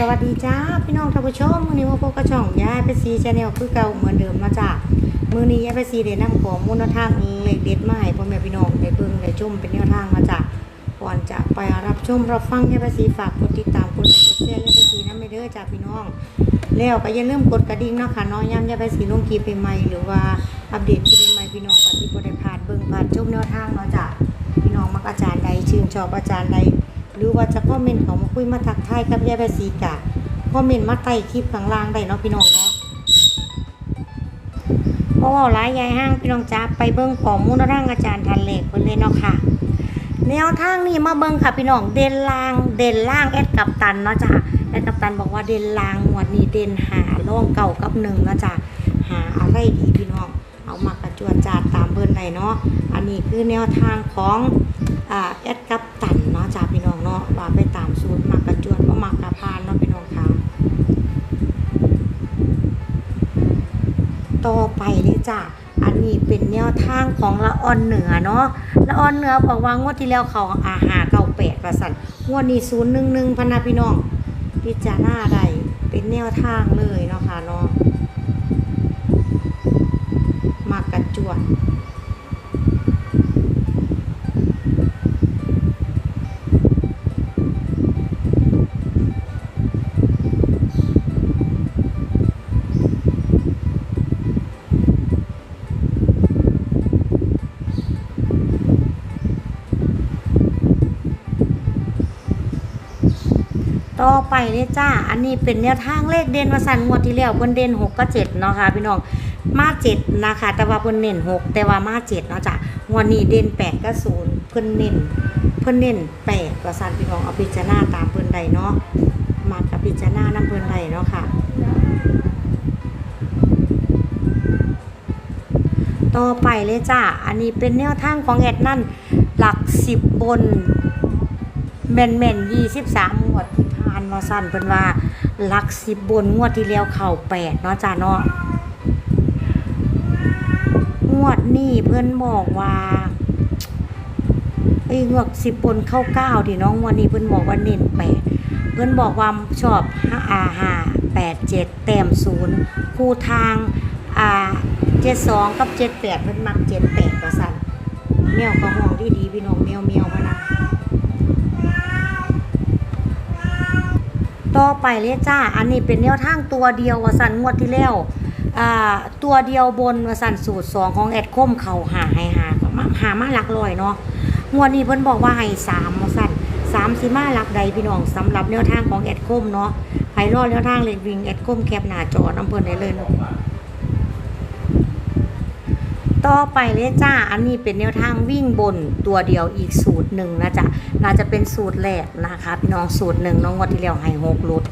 สวัสดีจ้าพี่น้องท่านผู้ชมมือนี้มาพบกับช่องยายไปซีชาแนลคือเก่าเหมือนเดิมเนาจ้ามือนี้ยายไปซีได้นำข้อมูลทางเลขเด็ดมาให้พ่อแม่พี่น้องได้เบิ่งได้ชมเป็นแนวทางมาจ้าก่อนจะไปรับชมรับฟังยายไปซีฝากกดติดตามกดไลค์กดแชร์ยายไปซีนำไปเด้อจ้าพี่น้อง แล้วก็อย่าลืมกดกระดิ่งเนาะค่ะเนาะย้ำยายไปซีลงคลิปใหม่หรือว่าอัปเดตคลิปใหม่พี่น้องก็สิบ่ได้พลาดเบิ่งพลาดชมแนวทางเนาะจ้าพี่น้องมักอาจารย์ใดชื่นชอบอาจารย์ใด หรือว่าจะคอมเมนต์เขามาคุยมาทักทายกับยายแบสีกะคอมเมนต์มาใต้คลิปข้างล่างได้เนาะพี่น้องเนาะเพราะว่าหลายยายห้างพี่น้องจ้าไปเบิ้งข้อมูลร่างอาจารย์ทันเลขคนเลยเนาะค่ะ แนวทางนี้มาเบิ้งค่ะพี่น้องเด่นล่างเด่นล่างแอดกับตันเนาะจ้ะแอดกับตันบอกว่าเด่นล่างงวันนี้เด่นหาล่องเก่ากับหนึ่งเนาะจ้ะหาอะไรดีพี่น้องเอามากระจวดจาดตามเบิ้นได้เนาะอันนี้คือแนวทางของอแอดกับตันเนาะจ้าพี่น้อง นาะว่าไปตามสูตรมากระจวนว่ามากระพานเนาะพี่น้องค่ะต่อไปเลยจ้าอันนี้เป็นแนวทางของละอ่อนเหนือเนาะละอ่อนเหนือบอกว่างวดที่แล้วเขาอาหาเก้าแปดประสันงวดนี้ศูนย์หนึ่งหนึ่งพนนาพี่น้อง พิจารณาได้เป็นแนวทางเลยเนาะค่ะเนาะมากระจวน ต่อไปเลยจ้า อันนี้เป็นแนวทางเลขเด่นมาสันงวดที่แล้วเพิ่นเด่นหกกับเจ็ดเนาะค่ะพี่น้องมาเจ็ดนะคะแต่ว่าเพิ่นเน้นหกแต่ว่ามาเจ็ดเนาะจ้ะงวดนี้เด่นแปดกับศูนย์เพิ่นเน้นเพิ่นเน้นแปดวสันพี่น้องเอาพิจารณาตามเพิ่นใดเนาะมากับพิจารณานํเพิ่นใดเนาะค่ะต่อไปเลยจ้า อันนี้เป็นแนวทางของแอดนั่นหลักสิบบนแม่นแม่นยี่สิบสาม งวดที่ผ่านมาสั้นเพิ่นว่าลักสิบบนงวดที่แล้วเข่าแปดเนาะจ้าเนาะงวดนี้เพิ่นบอกว่าไอ้งวดสิบบนเข้าเก้าดิน้องวันนี้เพิ่นบอกว่าเน้นแปดเพิ่นบอกว่าชอบห้าอาห้าแปดเจ็ดแต้มศูนย์คู่ทางอ่าเจ็ดสองกับเจ็ดแปดเพิ่นมักเจ็ดแปดว่าสั่นแมวก็ห้องดีดีพี่น้องแมวแมวมานะ ต่อไปเลยจ้า อันนี้เป็นแนวทางตัวเดียววสันงวดที่แล้วอ่าตัวเดียวบนวสันสูตรสองของแอดคมเขาหาให้หาหามาหลักลอยเนาะงวดนี้เพิ่นบอกว่าให้สามวสันสามสิมาหลักใดพี่น้องสำหรับแนวทางของแอดคมเนาะให้รอดแนวทางเลนวิ่งแอดคมแคบหน้าจอน้ำเพิ่นได้เลยเนาะ ต่อไปเลยจ้า อันนี้เป็นแนวทางวิ่งบนตัวเดียวอีกสูตรหนึ่งนะจ๊ะน่าจะเป็นสูตรแรกนะคะพี่น้องสูตรหนึ่งน้องงวันที่แล้วให้หกรุด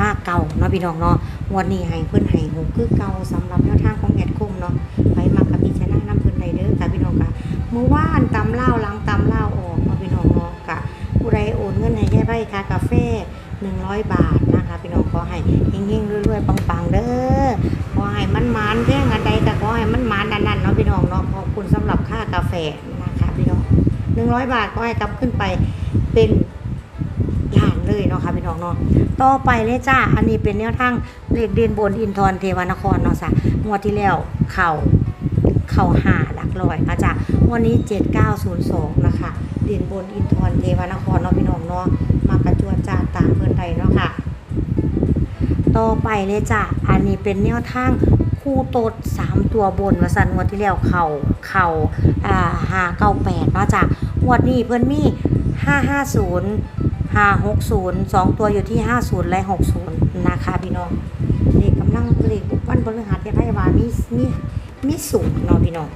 มากเก่าเนาะพี่น้องเนาะงวันนี้ให้เพื่อนให้หกคือเก่าสำหรับแนวทางของแอดคุ้มเนาะไปมากับพี่ชนะน้ำเพื่อนไรเด้อค่ะพี่น้องค่ะเมื่อวานตำเล่าล้างตำเล่าออกมาพี่น้องเนาะกะผู้ใดโอนเงินให้แย่ใบค่ะกาแฟหนึ่งร้อยบาทนะคะพี่น้องขอให้เฮงๆรวยๆปังๆเด้อขอให้มันมานเพียงอันใดก็ขอให้มันมานอันนั้นเนาะ คุณสำหรับค่ากาแฟนะคะพี่น้องหนึ่งร้อยบาทก็ให้กลับขึ้นไปเป็นล้านเลยเนาะค่ะพี่น้องเนาะต่อไปเลยจ้า อันนี้เป็นแนวทางเลขเด่นบนอินทรเทวานครเนาะจ้ะงวดที่แล้วเข่าเข่าหาหลักร้อยนะจ๊ะงวันนี้เจ็ดเก้าศูนย์สองนะคะเด่นบนอินทรเทวานครเนาะพี่น้องเนาะมากระจวดจาตามเพื่อนใดเนาะค่ะ ต่อไปเลยจ้ะอันนี้เป็นแนวทาง คู่โตดสามตัวบนวสันงวดที่แล้วเข่าเข่าอ่าห้าเก้าแปดเนาะจ้ะงวดนี้เพื่อนมีห้าห้าศูนย์ห้าหกศูนย์สองตัวอยู่ที่ห้าศูนย์และหกศูนย์นะคะพี่น้องเลขกำลังเลขวันพฤหัสที่ไพ่วามีมีมีสูงเนาะพี่น้อง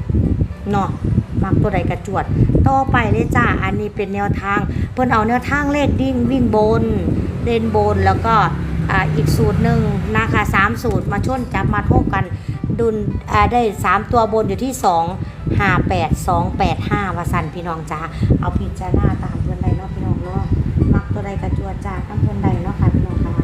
เนาะมักตัวใดกระจวด ต่อไปเลยจ้า อันนี้เป็นแนวทาง เพิ่นเอาแนวทางเลขดิ้งวิ่งบน เล่นบนแล้วก็ อีกสูตรหนึ่งนะคะสามสูตรมาชนจับมาทบกันดุลได้สามตัวบนอยู่ที่สองห้าแปดสองแปดห้าวาสันพี่น้องจ้าเอาพิจารณาตามเพื่อนใดเนาะพี่น้องเนาะมักตัวใดกระจวดจ้าทั้งเพื่อนใดเนาะค่ะพี่น้องค่ะ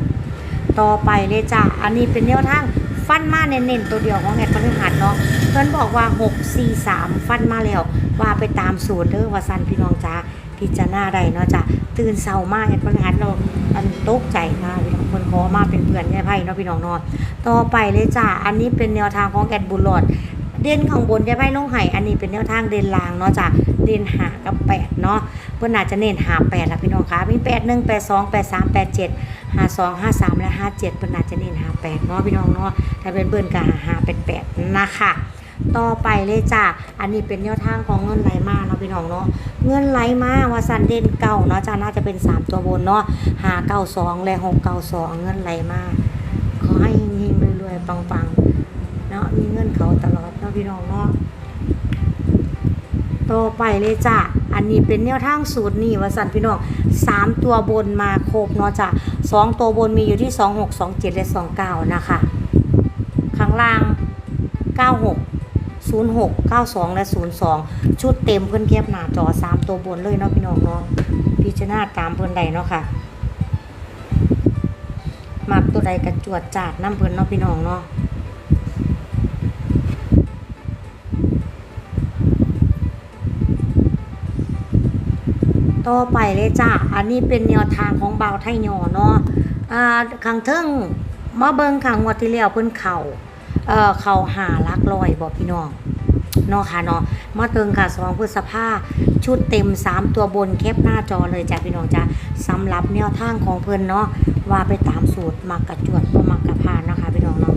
ต่อไปเลยจ้าอันนี้เป็นแนวทางฟันมาเน้นๆตัวเดียวของแอดพฤหัสเนาะเพื่อนบอกว่าหกสี่สามฟันมาแล้ว ว่าไปตามสูตรเด้อวาสันพี่น้องจ้าพิจารณาได้เนาะจ้ะตื่นเช้ามากแอดพฤหัสเราอันตกใจนะพี่ ขอมาเป็นเพื่อนยายไพ่เนาะพี่น้องเนาะต่อไปเลยจ้าอันนี้เป็นแนวทางของแอดบุญหลอดเด่นข้างบนยายไพ่ลงไห้อันนี้เป็นแนวทางเด่นลางเนาะจ้ะเด่นหากับแปดเนาะเพื่อนอาจจะเน้นหาแปดละพี่น้องคะมีแปดหนึ่งแปดสองแปดสามแปดเจ็ดหาสองห้าสามและห้าเจ็ดเพื่อนอาจจะเน้นหาแปดเนาะพี่น้องเนาะถ้าเป็นเบิ้ลก็หาหาเป็นแปดนะคะ ต่อไปเลยจ้ะอันนี้เป็นแนวทางของเงินไหลมาเนาะพี่น้องเนาะเงินไหลมาว่าสันเด่นเก่าเนาะจ้ะน่าจะเป็นสามตัวบนเนาะหาเก้าสองและหกเก้าสองเงินไหลมาขอให้เฮงๆรวยๆปังๆเนาะมีเงินเขาตลอดเนาะพี่น้องเนาะต่อไปเลยจ้ะ อันนี้เป็นแนวทางสูตรนี่ว่าสันพี่น้องสามตัวบนมาครบเนาะจ้ะสองตัวบนมีอยู่ที่สองหกสองเจ็ดและสองเก้านะคะ ข้างล่างเก้าหก ศูนย์หกเก้าสองและศูนย์สองชุดเต็มเพื่อนเก็บหน้าจอสามตัวบนเลยเนาะพี่น้องเนาะพิจารณาตามเพื่อนใดเนาะค่ะมักตัวใดกระจวดจาดน้ำเพื่อนเนาะพี่น้องเนาะต่อไปเลยจ้า อันนี้เป็นแนวทางของเบาไทยยอเนาะอ่าขังเทิงมาเบิงขังงวดที่แล้วเพิ่นเข่า เออเขาหาลักลอยบอกพี่น้องเนาะค่ะเนาะมาเติงค่ะสองพฤษภาชุดเต็ม 3 ตัวบนแคปหน้าจอเลยจ้ะพี่น้องจ้ะสำหรับแนวทางของเพื่อนเนาะว่าไปตามสูตรมากกระจวดมากกระพานนะคะพี่น้องเนาะ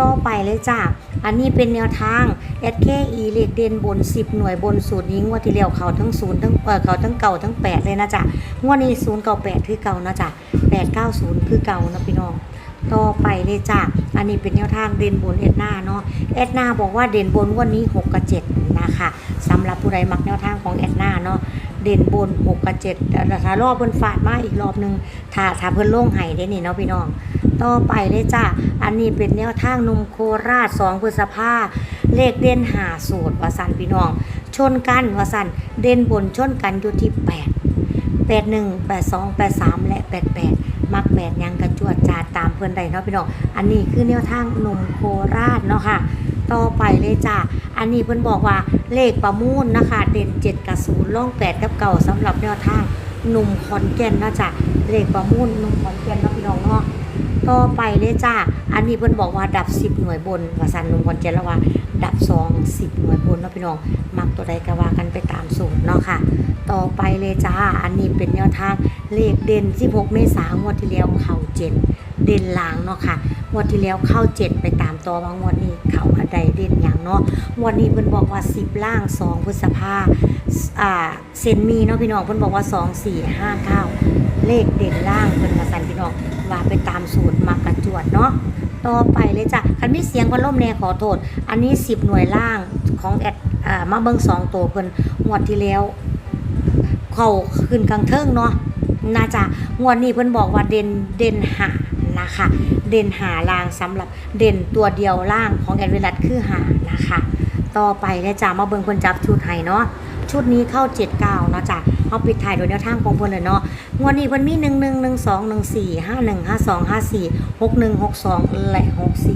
ต่อไปเลยจ้าอันนี้เป็นแนวทาง SKE เลขเด่นบน 10 หน่วยบนสูตรนี้งวดที่แล้วเขาทั้งศูนย์ทั้งเออเขาทั้งเก่าทั้ง 8 เลยนะจ๊ะงวดนี้0 9 8คือเก่านะจ๊ะ890คือเก่านะพี่น้องต่อไปเลยจ้าอันนี้เป็นแนวทางเด่นบนเอ็ดหน้าเนาะเอ็ดหน้าบอกว่าเด่นบนงวันนี้ 6 กับ 7 นะคะสำหรับผู้ใดมักแนวทางของเอ็ดหน้าเนาะ เด่นบน6กับ7แต่ถ้ารอบเพิ่นฟาดมาอีกรอบหนึงถ้าถ้าเพิ่นโล่งไห้ได้นี่เนาะพี่น้อง ต่อไปเลยจ้าอันนี้เป็นแนวทางนมโคราช2พฤษภาเลขเด่นหาสูตรวสันพี่น้อง ชนกันวสันเด่นบนชนกันอยู่ที่8 81 82 83 และ 88 มักแปดยังกระจวดจาดตามเพื่อนใดเนาะพี่น้อง อันนี้คือแนวทางนมโคราชเนาะค่ะ ต่อไปเลยจ้าอันนี้เพิ่นบอกว่าเลขประมูลนะคะ เด่น7กับ0ล่อง8กับเก่าสำหรับแนวทางหนุ่มขอนแก่นนะจ๊ะเลขประมูลหนุ่มขอนแก่นนะพี่น้องเนาะต่อไปเลยจ้าอันนี้เพิ่นบอกว่าดับ 10 หน่วยบนว่าสันหนุ่มขอนแก่นแล้วว่า ดับ 2 10 หน่วยบนนะพี่น้อง มักตัวใดก็ว่ากันไปตามสูตรเนาะค่ะ ต่อไปเลยจ้าอันนี้เป็นแนวทางเลขเด่น 16 เมษายนงวดที่แล้วเข้า7เด่นลางเนาะค่ะ งวดที่แล้วเข้า7ไปตามต่อบางงวดนี้เขาอันใดเด่นอย่างเนาะงวดนี้เพิ่นบอกว่า10ล่าง2พฤษภาอ่าเซนมีเนาะพี่น้องเพิ่นบอกว่า2 4 5 9เก้าเลขเด่นล่างเพิ่นมาสั่นพี่น้องว่าไปตามสูตรมากระจวดเนาะต่อไปเลยจ้ะคันมีเสียงพัดลมแน่ขอโทษ อันนี้10หน่วยล่างของแอดอ่ามาเบิ่ง2ตัวเพิ่นงวดที่แล้วเขาขึ้นกลางเทิงเนาะน่าจะงวดนี้เพิ่นบอกว่าเด่นเด่นหา นะคะ เด่นหาล่างสำหรับเด่นตัวเดียวล่างของแอดเวลัสคือหานะคะ ต่อไปและจ้ามาเบิ่งคนจับชุดให้เนาะ ชุดนี้เข้า79เนาะจ้ะเอาปิดท้ายโดยแนวทางของเพิ่นเลยเนาะงวดนี้เพิ่นมี1 1 1 2 1 4 5 1 5 2 5 4 6 1 6 2และ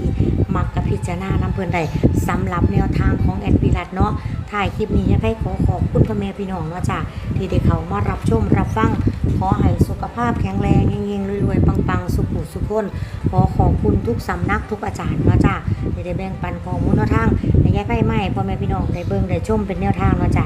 64มักกับพิจารณาน้ำเพิ่นได้สำหรับแนวทางของแอดวิลัดเนาะถ่ายคลิปนี้ยังให้ขอขอบคุณพ่อแม่พี่น้องเนาะจ้ะที่ได้เขามารับชมรับฟังขอให้สุขภาพแข็งแรงเฮงๆรวยๆปังๆ สุขุสุขคนขอขอบคุณทุกสำนักทุกอาจารย์เนาะจ้ะที่ได้แบ่งปันข้อมูลแนวทางในแยกไพ่ไม้พ่อแม่พี่น้องได้เบิ่งได้ชมเป็นแนวทางเนาะจ้ะ